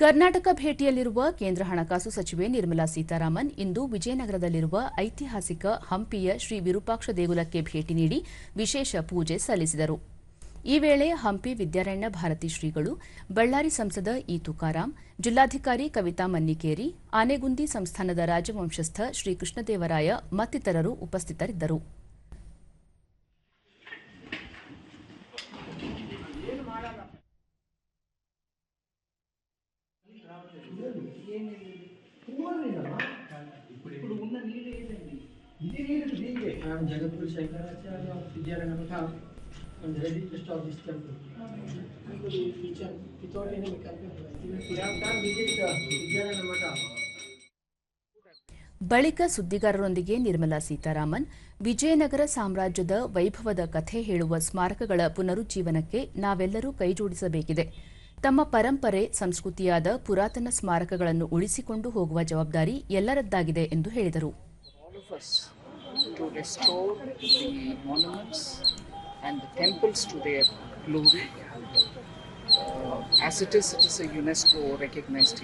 ಕರ್ನಾಟಕ ಭೇಟಿಯಲ್ಲಿರುವ ಕೇಂದ್ರ ಹಣಕಾಸು ಸಚಿವೆ ನಿರ್ಮಲಾ ಸೀತಾರಾಮನ್ ಇಂದು ವಿಜಯನಗರದಲ್ಲಿರುವ ಐತಿಹಾಸಿಕ ಹಂಪಿಯ ಶ್ರೀ ವಿರೂಪಾಕ್ಷ ದೇಗುಲಕ್ಕೆ ಭೇಟಿ ನೀಡಿ ವಿಶೇಷ ಪೂಜೆ ಸಲ್ಲಿಸಿದರು. ಈ ವೇಳೆ ಹಂಪಿ ವಿದ್ಯಾರಣ್ಯ ಭಾರತಿ ಶ್ರೀಗಳು, ಬಳ್ಳಾರಿ ಸಂಸದ ಇ ತುಕಾರಾಂ, ಜಿಲ್ಲಾಧಿಕಾರಿ ಕವಿತಾ ಮನ್ನಿಕೇರಿ, ಆನೆಗುಂದಿ ಸಂಸ್ಥಾನದ ರಾಜವಂಶಸ್ಥ ಶ್ರೀ ಕೃಷ್ಣದೇವರಾಯ ಮತ್ತಿತರರು ಉಪಸ್ಥಿತರಿದ್ದರು. ಬಳಿಕ ಸುದ್ದಿಗಾರರೊಂದಿಗೆ ನಿರ್ಮಲಾ ಸೀತಾರಾಮನ್ ವಿಜಯನಗರ ಸಾಮ್ರಾಜ್ಯದ ವೈಭವದ ಕಥೆ ಹೇಳುವ ಸ್ಮಾರಕಗಳ ಪುನರುಜ್ಜೀವನಕ್ಕೆ ನಾವೆಲ್ಲರೂ ಕೈಜೋಡಿಸಬೇಕಿದೆ. ತಮ್ಮ ಪರಂಪರೆ ಸಂಸ್ಕೃತಿಯಾದ ಪುರಾತನ ಸ್ಮಾರಕಗಳನ್ನು ಉಳಿಸಿಕೊಂಡು ಹೋಗುವ ಜವಾಬ್ದಾರಿ ಎಲ್ಲರದ್ದಾಗಿದೆ ಎಂದು ಹೇಳಿದರು. UNESCO recognised